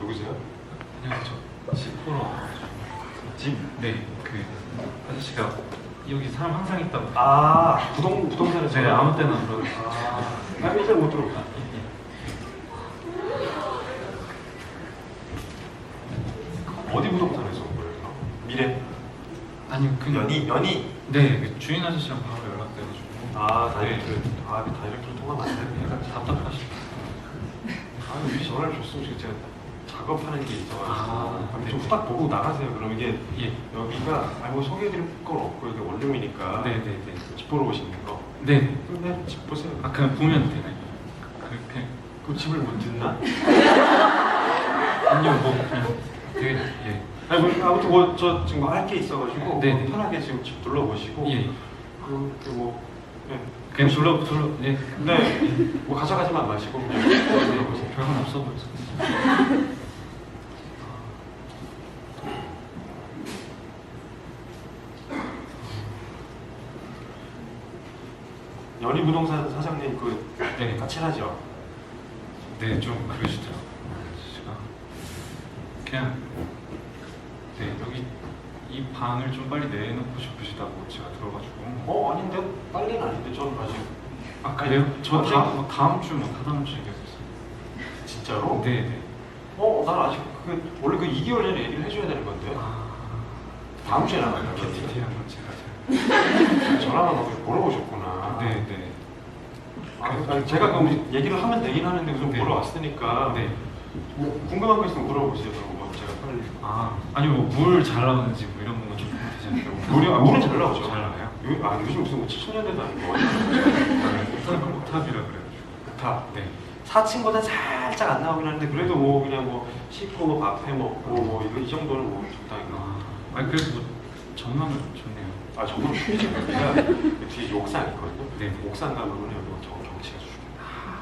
누구세요? 안녕하세요. 집 보러 와가지고. 집? 네, 그 아저씨가 여기 사람 항상 있다고. 아 부동 부동산에서 네, 아무 때나 들어. 아, 나 일단 못 들어가. 어디 부동산에서 온 거예요? 미래 아니 그 연희 연희. 네, 그 주인 아저씨랑 바로 연락돼가지고. 아 네. 다이렉트. 아 이거 다이렉트로 통화가 안 되네. 약간 답답하시고. 아 미리 전화를 줬으면 좋겠- 제가 작업하는 게 있어가지고 아, 아, 네. 좀 후딱 보고 나가세요. 그럼 이게 예. 여기가 아니 뭐 소개해드릴 건 없고 이게 원룸이니까 네, 네, 네. 집 보러 오시는 거. 네. 근데 집 보세요. 아 그냥 보면 되나요? 그렇게 그 집을 못 듣나? 아니요 뭐 그냥 되게 예. 아니 뭐, 아무튼 뭐 저 지금 할 게 있어가지고 네, 뭐 네. 편하게 지금 집 둘러보시고 예. 그뭐 네. 그냥 둘러 둘러 예. 네. 뭐 가져가지만 마시고 그냥 둘러보세요. 별건 없어 보여서. 부동산 사장님 그 네. 까칠하죠? 네, 좀 그러시더라고요. 제가 그냥 네 여기 이 방을 좀 빨리 내놓고 싶으시다고 제가 들어가지고. 어 아닌데 빨리는 아닌데 전 아직 아 그래요? 저 언제? 다음 뭐 다음 주뭐 다다음 주 얘기했어요. 진짜로? 네, 네. 어, 난 아직 그 원래 그 2개월 전에 얘기를 해줘야 되는 건데 아 다음 주에 나가요. 이렇게 디테일한 건 제가 잘. 전화만 하고 물어보셨구나. 네, 네. 아, 제가 그럼 얘기를 하면 되긴 하는데 우선 네. 보러 왔으니까 네. 뭐 궁금한 거 있으면 물어보세요. 그럼 뭐 제가 빨리. 아 아니 뭐물잘 나오는지 뭐 이런 거좀 되지 않을까요? 물이 아, 물은 잘 나오죠. 잘 나와요? 요, 아 요즘 무슨 뭐 70년대도 아니고 탑- 탑이라 그래가지고. 다 네. 4층보다 살짝 안 나오긴 하는데 그래도 뭐 그냥 뭐 씻고 뭐 밥해 먹고 뭐 이거 이 정도는 뭐 적당히 나. 아, 그래도 뭐 전망은 좋네요. 아 정말 좋잖아요. 뒤에 욕상 있거든요. 네. 옥상 가면은 여기 저 경치가 죽여.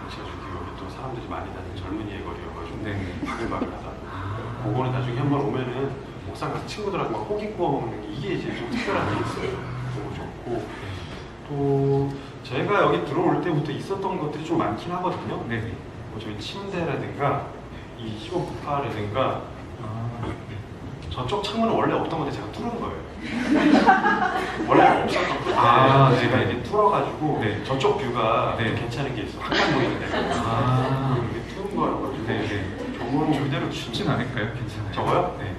경치가 죽이고 여기 또 사람들이 많이 다니는 젊은이의 거리여가지고 네. 바글바글하다. 아. 그거는 나중에 한번 오면은 옥상 가서 친구들하고 막 고기 구워 먹는 게 이게 이제 좀 특별한 게 있어요. 너무 좋고 또 제가 여기 들어올 때부터 있었던 것들이 좀 많긴 하거든요. 네. 네. 뭐 저희 침대라든가 이 시골 부파라든가 아, 네. 저쪽 창문은 원래 없던 건데 제가 뚫은 거예요. 원래 없었던 건데 아, 제가 네. 이렇게 뚫어가지고 네. 저쪽 뷰가 네. 괜찮은 게 있어. 한강 보이는데. 아. 거여가지고 네, 네. 저거는 그대로 쉽진 않을까요? 괜찮아요. 저거요? 네.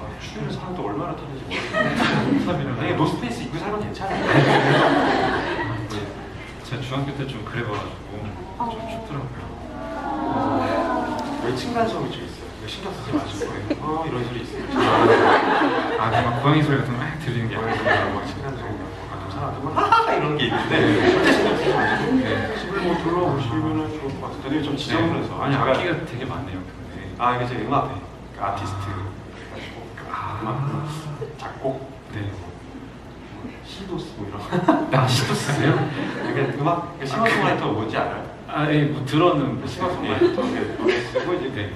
아, 추위를 사람도 얼마나 타는지 모르겠는데 탑이라. 이게 노스페이스 입고 살면 괜찮아요. 네. 제가 중학교 때 좀 그래봐가지고 좀 춥더라고요. 왜 층간소음이 좀 있어요. 신경 쓰지 마시고 어 이런 소리 있어요. 아, 막 고양이 소리 같은 거막 들리는 게 아니고. 뭐 층간소음 가끔 사람들 막 하하 이런 게 있는데 절대 신경 쓰지 마시고 네. 뭐 둘러보시면은 좋을 것 같아요. 되게 좀 지저분해서 아니 제가- 악기가 되게 많네요. 근데. 아 이게 제 음악 그 아티스트 가지고 아. 음악 작곡 네. 시도 쓰고 이런 나 시도 쓰세요? 이게 음악 그 싱어송라이터 뭔지 알아요? 아, 예, 뭐 들어는 그 싱어송라이터 이렇게 노래 쓰고 이제 네.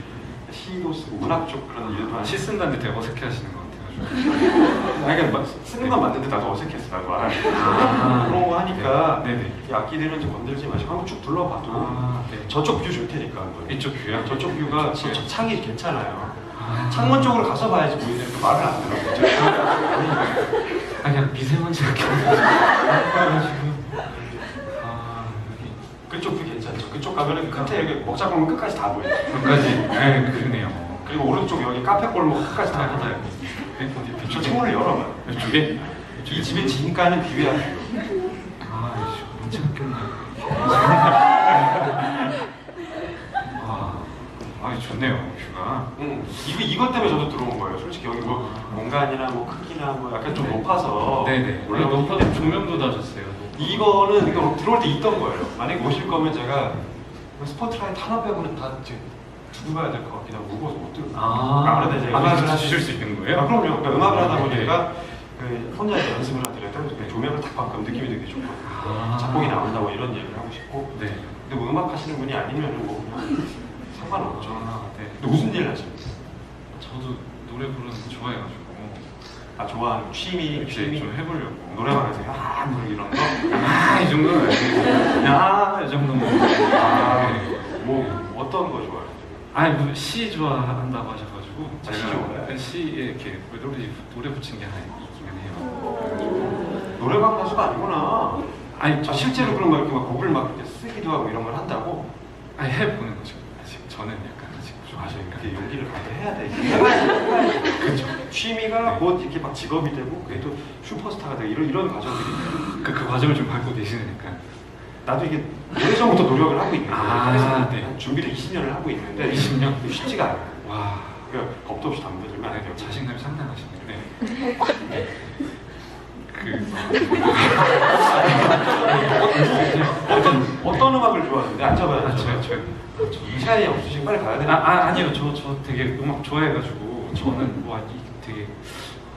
시도 쓰고 문학 쪽 그런 일도 하는 시 쓴다는데 되게 어색해 하시는 것같 아가지고. 아, 그러니까 막 쓰는 건 맞는데 나도 어색했어 나도 알아 아. 그런 거 하니까 네 네. 이 악기들은 좀 건들지 마시고 한번 쭉 둘러봐도 아, 네. 저쪽 뷰 줄 테니까 한번. 이쪽 뷰요? 저쪽 뷰가 네. 저쪽 창이 괜찮아요 아. 창문 쪽으로 가서 봐야지 보이는데 그 말을 안 들어 아니 그냥 미세먼지가 아 여기 그쪽 뷰 괜찮죠 그쪽 가면은 끝에 여기 먹자 보면 끝까지 다 보여요 여기까지 아 그러네요 그리고 오른쪽 여기 카페 골목 끝까지 다 보여요 저 이쪽에? 창문을 열어봐요 이쪽에? 이 집의 진가는 뷰야 뷰아 이씨 문제가 꼈네 아 아니 좋네요 뷰가 응. 이거 이것 때문에 저도 들어온 거예요. 솔직히 여기 뭐 공간이나 뭐 크기나 뭐 약간 좀 네. 높아서 네네 원래 높아서 조명도 다셨어요 이거는 이거 들어올 때 있던 거예요. 만약에 오실 거면 제가 뭐 스포트라이트 하나 빼고는 다 이제 두고 가야 될 것 같긴 하고 무거워서 못 들고. 아 아무래도 이제 음악을 하시- 주실 수 있는 거예요? 아, 그럼요. 그러니까 음악을 하다 네. 보니까 그 혼자 이제 연습을 하더라도 조명을 딱 바꾸면 느낌이 되게 좋거든요. 아. 작곡이 나온다 뭐 이런 얘기를 하고 싶고. 네 근데 뭐 음악 하시는 분이 아니면 뭐 그냥 상관없죠. 아, 네. 근데 무슨 일 하십니까? 저도 노래 부르는 거 좋아해가지고 아 좋아하는 취미, 이렇게 취미 좀 해보려고 노래방 하세요? 아, 뭐 이런 거? 아 이 정도는 아니고 야 이 정도면 아, 네. 뭐 어떤 거 좋아해요? 아니 뭐시 좋아한다고 하셔가지고 아, 시 좋아해요? 그 시에 이렇게 노래 노래 붙인 게 하나 있기는 해요. 노래방 가수가 아니구나. 아니 아, 실제로 그런 거 이렇게 막 곡을 막 이렇게 쓰기도 하고 이런 걸 한다고? 아니 해 보는 거죠. 아직 저는 약간 아직 좀 아쉬우니까. 이렇게 용기를 갖게 해야 돼. 그렇죠. 취미가 네. 곧 이렇게 막 직업이 되고 그게 또 슈퍼스타가 되고 이런 이런 과정들이 그, 그 과정을 좀 밟고 계시니까. 나도 이게 오래전부터 노력을 하고 있는 거예요. 아, 그래서 네. 한 준비를 20년을 하고 있는데 20년? 이게 쉽지가 않아요. 와. 그러니까 겁도 없이 담배 들면 안 돼요. 자신감이 상당하시네요. 네. 그 어떤 어떤 음악을 좋아하는데 앉아봐요. 아, 저요, 저요. 시간이 없으시고 빨리 가야 아, 돼. 아 아니요, 저 저 되게 음악 좋아해가지고 저는 와이 되게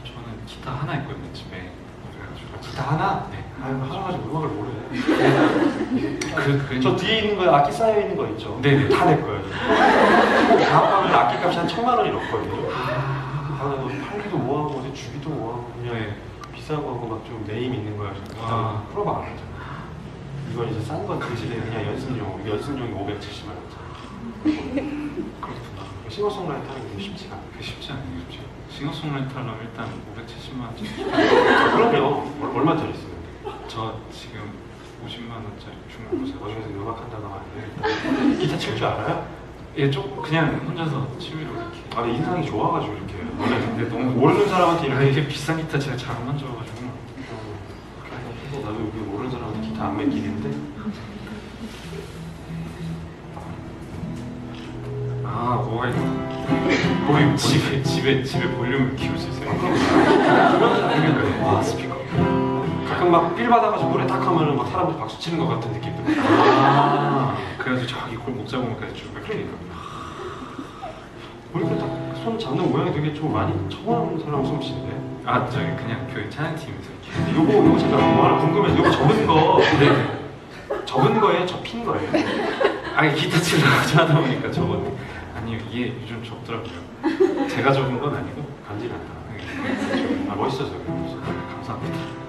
저는 기타 하나 있거든요 집에. 그래가지고 기타 하나? 네. 아유 하나 가지고 음악을 모르네. 그, 그, 저 뒤에 있는 거 악기 쌓여 있는 거 있죠? 네네. 다 내 거예요. 다음 밤에 악기 값이 한 천만 원이 넘거든요. 아, 뭐 팔기도 뭐하고 어디 주기도 뭐하고 그냥 네. 비싸고 하고 막 좀 네임 있는 거야. 와. 아. 풀어봐 안 하잖아. 이건 이제 싼건 대신에 그냥 연습용. 연습용이 570만 원짜리. 그렇구나. 싱어송라이터 하는 게 쉽지가 않아. 그게 쉽지 않네요, 그렇죠? 싱어송라이터라면 일단 570만 원짜리. 그럼요. 얼- 얼마짜리 쓰는데? 저 지금 50만 원짜리 중고세. 어디서 음악 한다고 하는데 기타 칠 줄 알아요? 예, 조금 그냥 혼자서 취미로 이렇게. 아, 근데 인상이 좋아가지고 이렇게. 원래 근데 너무 모르는 사람한테 아, 이렇게 이게 비싼 기타 제가 잘 안 만져가지고. 그래서 나도 여기 모르는 사람한테 기타 안 맡기는데 아, 뭐가 있나? 거기 집에 집에 집에 볼륨을 키울 수 있어요. 와 스피커. 막 삘 받아가지고 노래 딱 하면은 막 사람들 박수 치는 것 같은 느낌도 아, 그래가지고 저기 골목 잡으면까지 쭉 이렇게. 우리 딱손 잡는 모양이 되게 좀 많이 처음 사람 솜씨인데 아, 저기 그냥 교회 찬양팀에서 이렇게. 요거 요거 잠깐 뭐 하나 궁금해 요거 접은 거 네. 접은 거예요? 접힌 거예요? 아, 기타 치려고 하다 보니까 저건 아니요, 이게 요즘 적더라고요. 제가 적은 건 아니고. 간지난다 네. 아 멋있어서 그래 감사합니다.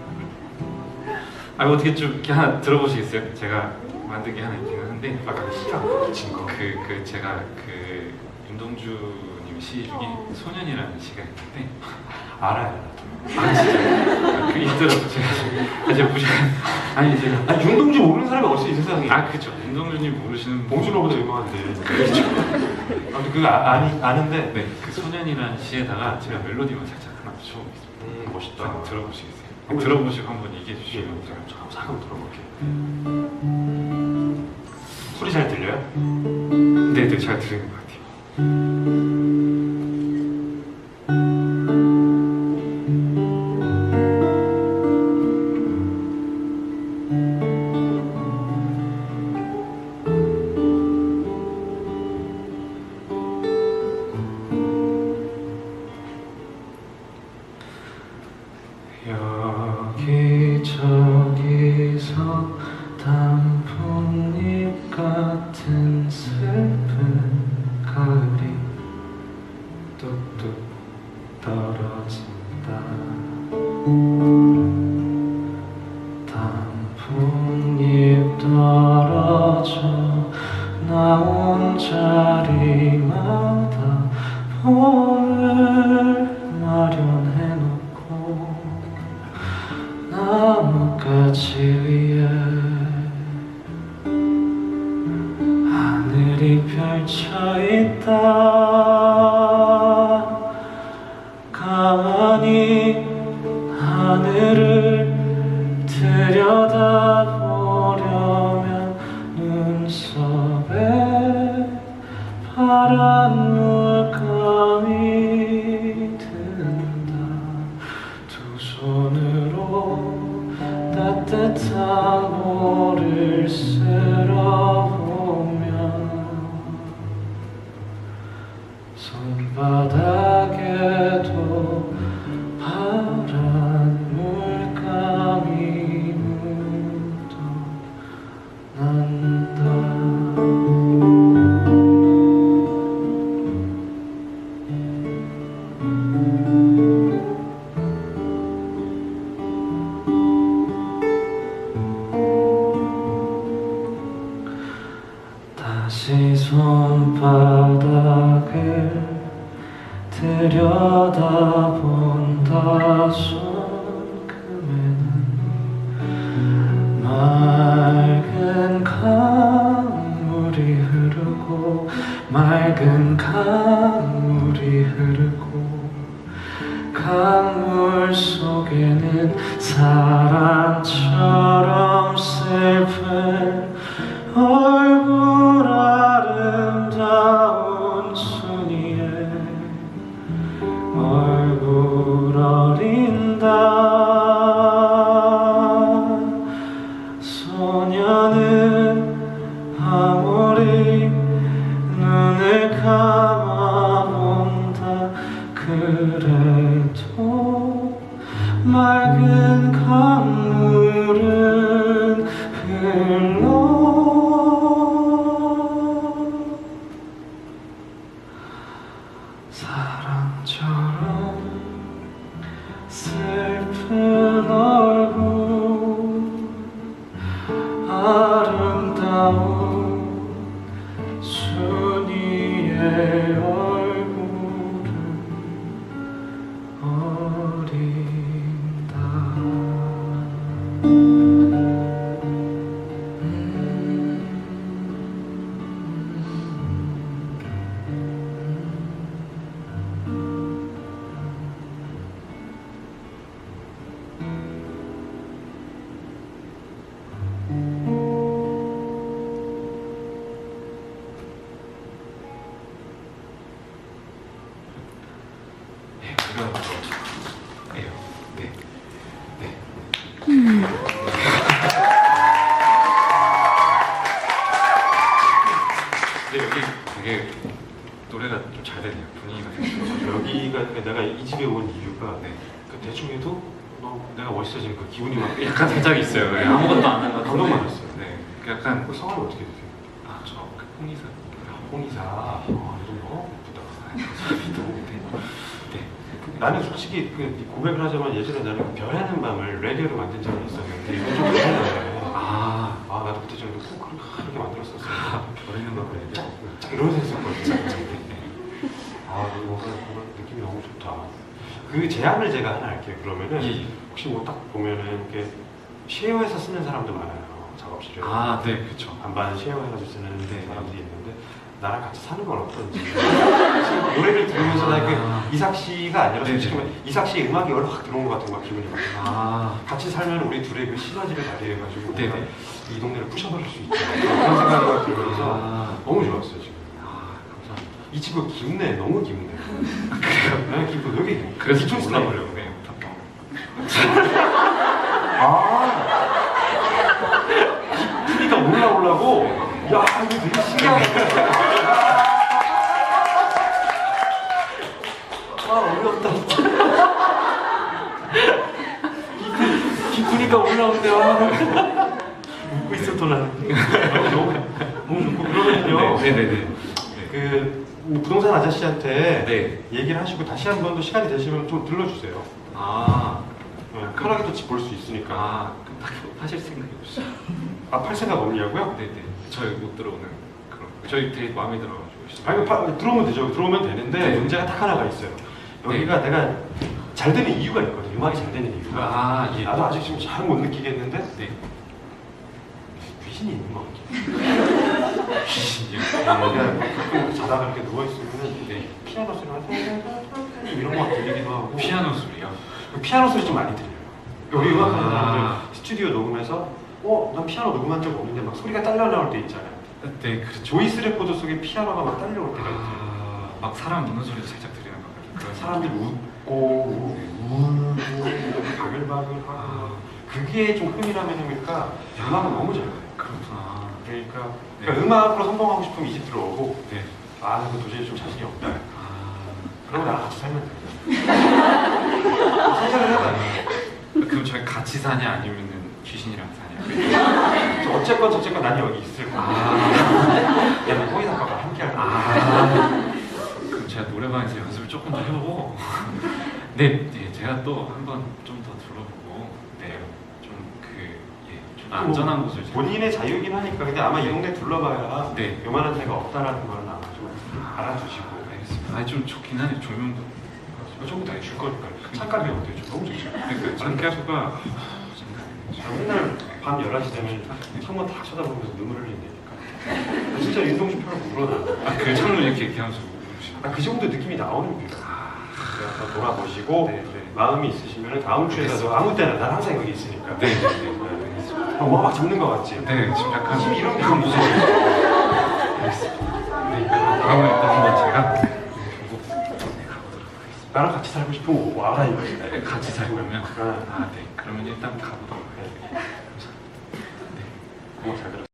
아, 어떻게 좀 이렇게 하나 들어보시겠어요? 제가 만든 게 하나 있기는 한데. 아까 그 시랑 붙인 거. 그, 그 제가 그 윤동주님 시 중에 소년이라는 시가 있는데 알아요 아 진짜 그 있더라고 제가 이제 무시 아니 제가 아 윤동주 모르는 사람이 어딨어 이 세상에. 아 그죠 윤동주님 모르시는 봉준호보다 유명한데. 그렇죠. 아무튼 그거 아, 아니, 아는데 네 그 소년이라는 시에다가 제가 멜로디만 살짝 하나 붙여보겠습니다. 음 멋있다. 들어보시겠어요? 한번 들어보시고 한번 얘기해 예, 주시면 제가 제가 잠깐 잠깐 들어볼게 소리 잘 들려요? 네 네 잘 들리는 것 같아요 여기저기서 나뭇가지 위에 하늘이 펼쳐 있다. 가만히 하늘을 들여다보려면 눈썹에 파란 물감이 든 따뜻한 물을 들여다본다 손금에는 맑은 강물이 흐르고 맑은 강물이 흐르고 강물 속에는 사랑처럼 그래도 맑은 강물은 네, 이런 거예요. 네, 네. 근데 여기 되게 노래가 좀 잘 되네요. 분위기가 되게. 여기가 그러니까 내가 이 집에 온 이유가 네. 그 대충 해도 너 내가 멋있어지는 그 기분이 막 약간 살짝 있어요. 네, 아무것도 안것 감동. 받았어요. 네, 그 약간 그 성함이 어떻게 되세요? 아, 저그 홍이사. 홍이사. 아, 이름 너무 예쁘다. 네. 나는 솔직히 그 고백을 하자면 예전에 나는 그 별하는 밤을 레디오로 만든 적이 있었는데 이거 좀 그러네. 아, 아 나도 그때 저기 꼭 그렇게 만들었었어. 버리는 거 그래. 짝, 짝 이러면서 했었거든요. 아 뭔가, 느낌이 너무 좋다. 그 제안을 제가 하나 할게요. 그러면은 예, 예. 혹시 뭐 딱 보면은 이렇게 쉐어해서 쓰는 사람도 많아요. 작업실에. 아, 네, 그렇죠. 반반 쉐어해가지고 쓰는 네. 사람들이 있는데 나랑 같이 사는 건 어떤지 지금 노래를 들으면서 나 아. 그 이삭 씨가 아니라. 솔직히 이삭 씨의 음악이 얼른 확 들어온 것 같은 막 기분이 막 아, 같이 살면 우리 둘의 그 시너지를 발휘해가지고 뭔가 네네. 이 동네를 부셔버릴 수 있다 그런 생각이 들면서 아. 너무 좋았어요 지금 아, 감사합니다. 이 집은 기운내 너무 기운내 그래요? 나는 기분 여기 그래서 좀 스타일. 올라오려고 해요. 아 기쁘니까 올라오려고 야 이거 되게 신기하게 아 어렵다 기쁘, 기쁘니까 올라온대요 웃고 있었던 나는 너무 너무 좋고 그러면요 네, 네, 네. 네. 그 부동산 아저씨한테 네. 얘기를 하시고 다시 한 번 더 시간이 되시면 좀 들러주세요 아, 네, 편하게 또 볼 수 있으니까 아, 그럼 딱 하실 생각이 없어요. 아 팔 생각 없냐고요? 네, 네. 저희 못 들어오는 그런. 저희 되게 마음에 들어가지고. 아니 파, 들어오면 되죠. 들어오면 되는데 네. 문제가 딱 하나가 있어요. 여기가 내가 잘 되는 이유가 있거든. 음악이 잘 되는 이유가. 아, 예. 나도 아직 지금 잘 못 느끼겠는데 네. 귀신이 있는 것 같아. 귀신이요. 가끔 자다가 이렇게 누워 있으면은 네. 피아노 소리가 이런 거 들리기도 하고. 피아노 소리요. 그 피아노 소리 좀 많이 들려요. 음악하는 아. 사람들 스튜디오 녹음해서 어, 난 피아노 녹음한 적 없는데 막 소리가 딸려 나올 때 있잖아요. 네, 그렇죠. 조이스 레코드 속에 피아노가 막 딸려올 때가 있어요. 아, 막 사람 우는 소리도 살짝 들리는 것 같아요. 사람들이 웃고 울고 바글바글하고 아. 그게 좀 흠이라면입니까? 음악은 너무 잘 돼요. 그렇구나. 그러니까, 네. 그러니까 음악으로 성공하고 싶으면 이집 들어오고 네. 아, 나그 도저히 좀 자신이 없다. 아, 그러고 나랑 같이 살면 돼. 상상을 해봐요. 그럼 저희 같이 사냐 아니면은 귀신이랑 사냐? 저 어쨌건 저쨌건 난 여기 있을 거야. 아, 호인 아빠가 함께 할 거야. 아, 그럼 제가 노래방에서 연습을 조금 더 해보고, 네, 네, 제가 또 한번 좀 더 둘러보고, 네, 좀 그, 예, 좀 안전한 곳을 제가- 본인의 자유이긴 하니까 근데 아마 이 동네 둘러봐야 네. 요만한 데가 없다라는 걸 아마 좀 알아주시고 알겠습니다. 아니 좀 좋긴 하네 조명도. 이 정도 다줄 거니까 창가비 어때요? 좀 너무 좋죠. 그러니까 창가수가 저 맨날 밤 11시 되면 창문 다 쳐다보면서 눈물 흘린다니까. 진짜 윤동주 표를 울어나. 아그 창문 이렇게 이렇게 하면서 아, 그 정도 느낌이 나오는 뷰. 그 래서 돌아보시고 네, 네. 마음이 있으시면 다음 주에라도 아무 때나 난 항상 여기 있으니까. 네, 네, 네. 어, 뭐막 잡는 거 같지? 네, 지금 약간 지금 이런 게 무서워. 네, 다음에 일단 한번 제가 나랑 같이 살고 싶으면 와라 이거지. 네, 같이 살려면 아, 아, 네. 그러면 일단 가보도록 할게요. 고마워 잘 들었어.